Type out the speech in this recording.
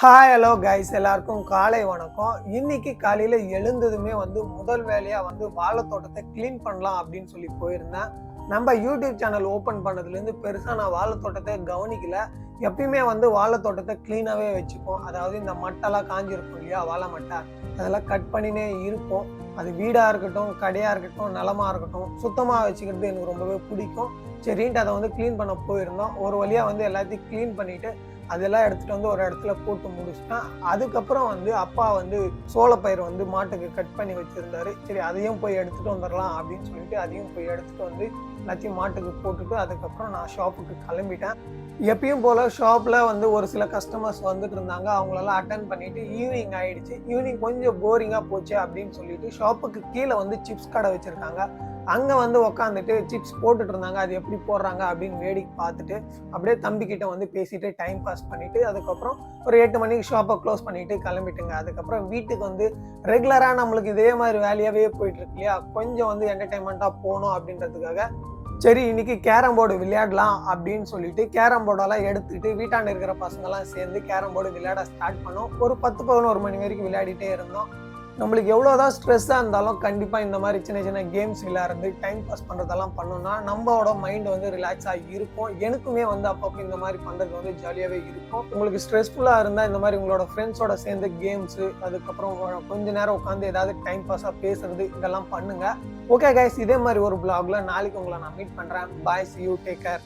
Hi hello guys எல்லாருக்கும் காலை வணக்கம். இன்னைக்கு காலையில் எழுந்ததுமே வந்து முதல் வேலையாக வந்து வாழைத்தோட்டத்தை க்ளீன் பண்ணலாம் அப்படின்னு சொல்லி போயிருந்தேன். நம்ம யூடியூப் சேனல் ஓப்பன் பண்ணதுலேருந்து பெருசாக நான் வாழைத்தோட்டத்தை கவனிக்கல. எப்பயுமே வந்து வாழைத்தோட்டத்தை க்ளீனாகவே வச்சுப்போம். அதாவது இந்த மட்டெல்லாம் காஞ்சிருக்கும் இல்லையா வாழை மட்டை. அதெல்லாம் கட் பண்ணினே இருப்போம். அது வீடாக இருக்கட்டும் கடையாக இருக்கட்டும் நலமாக இருக்கட்டும் சுத்தமாக வச்சுக்கிறது எனக்கு ரொம்பவே பிடிக்கும். சரின்ட்டு அதை வந்து க்ளீன் பண்ண போயிருந்தோம். ஒரு வழியாக வந்து எல்லாத்தையும் க்ளீன் பண்ணிவிட்டு அதெல்லாம் எடுத்துட்டு வந்து ஒரு இடத்துல போட்டு முடிச்சிட்டேன் அதுக்கப்புறம் வந்து அப்பா வந்து சோளப்பயிர் வந்து மாட்டுக்கு கட் பண்ணி வச்சிருந்தாரு. சரி அதையும் போய் எடுத்துகிட்டு வந்துடலாம் அப்படின்னு சொல்லிட்டு அதையும் போய் எடுத்துட்டு வந்து எல்லாத்தையும் மாட்டுக்கு போட்டுட்டு அதுக்கப்புறம் நான் ஷாப்புக்கு கிளம்பிட்டேன். எப்பயும் போல் ஷாப்பில் வந்து ஒரு சில கஸ்டமர்ஸ் வந்துட்டு இருந்தாங்க. அவங்களெல்லாம் அட்டன் பண்ணிவிட்டு ஈவினிங் ஆகிடுச்சு ஈவினிங் கொஞ்சம் போரிங்காக போச்சு அப்படின்னு சொல்லிட்டு ஷாப்புக்கு கீழே வந்து சிப்ஸ் கடை வச்சுருக்காங்க. அங்கே வந்து உக்காந்துட்டு சிப்ஸ் போட்டுட்டு இருந்தாங்க அது எப்படி போடுறாங்க அப்படின்னு வேடிக்கை பார்த்துட்டு அப்படியே தம்பிக்கிட்ட வந்து பேசிட்டு டைம் பாஸ் பண்ணிட்டு அதுக்கப்புறம் ஒரு எட்டு மணிக்கு ஷாப்பை க்ளோஸ் பண்ணிட்டு கிளம்பிட்டுங்க. அதுக்கப்புறம் வீட்டுக்கு வந்து ரெகுலராக நம்மளுக்கு இதே மாதிரி வேலையாகவே போயிட்டு இருக்கு இல்லையா? கொஞ்சம் வந்து என்டர்டைன்மெண்ட்டாக போகணும் அப்படின்றதுக்காக சரி இன்னைக்கு கேரம் போர்டு விளையாடலாம் அப்படின்னு சொல்லிட்டு கேரம் போர்டெல்லாம் எடுத்துட்டு வீட்டாண்ட இருக்கிற பசங்கெல்லாம் சேர்ந்து கேரம் போர்டு விளையாட ஸ்டார்ட் பண்ணோம். ஒரு பத்து பதினோரு மணி வரைக்கும் விளையாடிட்டே இருந்தோம். நம்மளுக்கு எவ்வளோதான் ஸ்ட்ரெஸ்ஸாக இருந்தாலும் கண்டிப்பாக இந்த மாதிரி சின்ன சின்ன கேம்ஸ் விளையாடுறது டைம் பாஸ் பண்ணுறதெல்லாம் பண்ணோம்னா நம்மளோட மைண்ட் வந்து ரிலாக்ஸாக இருக்கும். எனக்குமே வந்து அப்பப்போ இந்த மாதிரி பண்ணுறது வந்து ஜாலியாகவே இருக்கும். உங்களுக்கு ஸ்ட்ரெஸ்ஃபுல்லாக இருந்தால் இந்த மாதிரி உங்களோட ஃப்ரெண்ட்ஸோட சேர்ந்து கேம்ஸு அதுக்கப்புறம் கொஞ்ச நேரம் உட்காந்து ஏதாவது டைம் பாஸாக பேசுறது இதெல்லாம் பண்ணுங்கள் ஓகே கைஸ் இதே மாதிரி ஒரு பிளாகில் நாளைக்கு உங்களை நான் மீட் பண்ணுறேன் bye see you take care